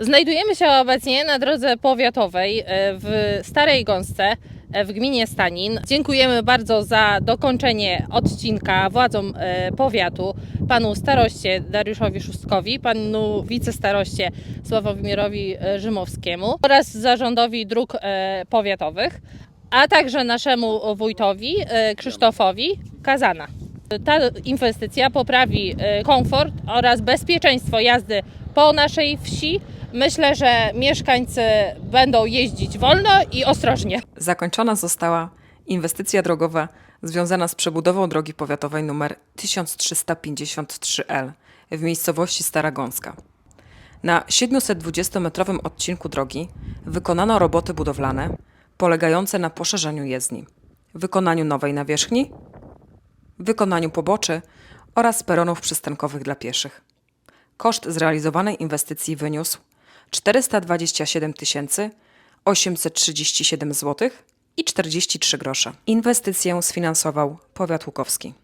Znajdujemy się obecnie na drodze powiatowej e, w Starej Gąsce e, w gminie Stanin. Dziękujemy bardzo za dokończenie odcinka władzom e, powiatu, panu staroście Dariuszowi Szóstkowi, panu wicestaroście Sławomierowi e, Rzymowskiemu oraz zarządowi dróg powiatowych, a także naszemu wójtowi Krzysztofowi Kazana. Ta inwestycja poprawi komfort oraz bezpieczeństwo jazdy po naszej wsi. Myślę, że mieszkańcy będą jeździć wolno i ostrożnie. Zakończona została inwestycja drogowa związana z przebudową drogi powiatowej nr 1353L w miejscowości Stara Gąska. Na 720-metrowym odcinku drogi wykonano roboty budowlane polegające na poszerzeniu jezdni, wykonaniu nowej nawierzchni, wykonaniu poboczy oraz peronów przystankowych dla pieszych. Koszt zrealizowanej inwestycji wyniósł 427 837 zł i 43 grosze. Inwestycję sfinansował powiat łukowski.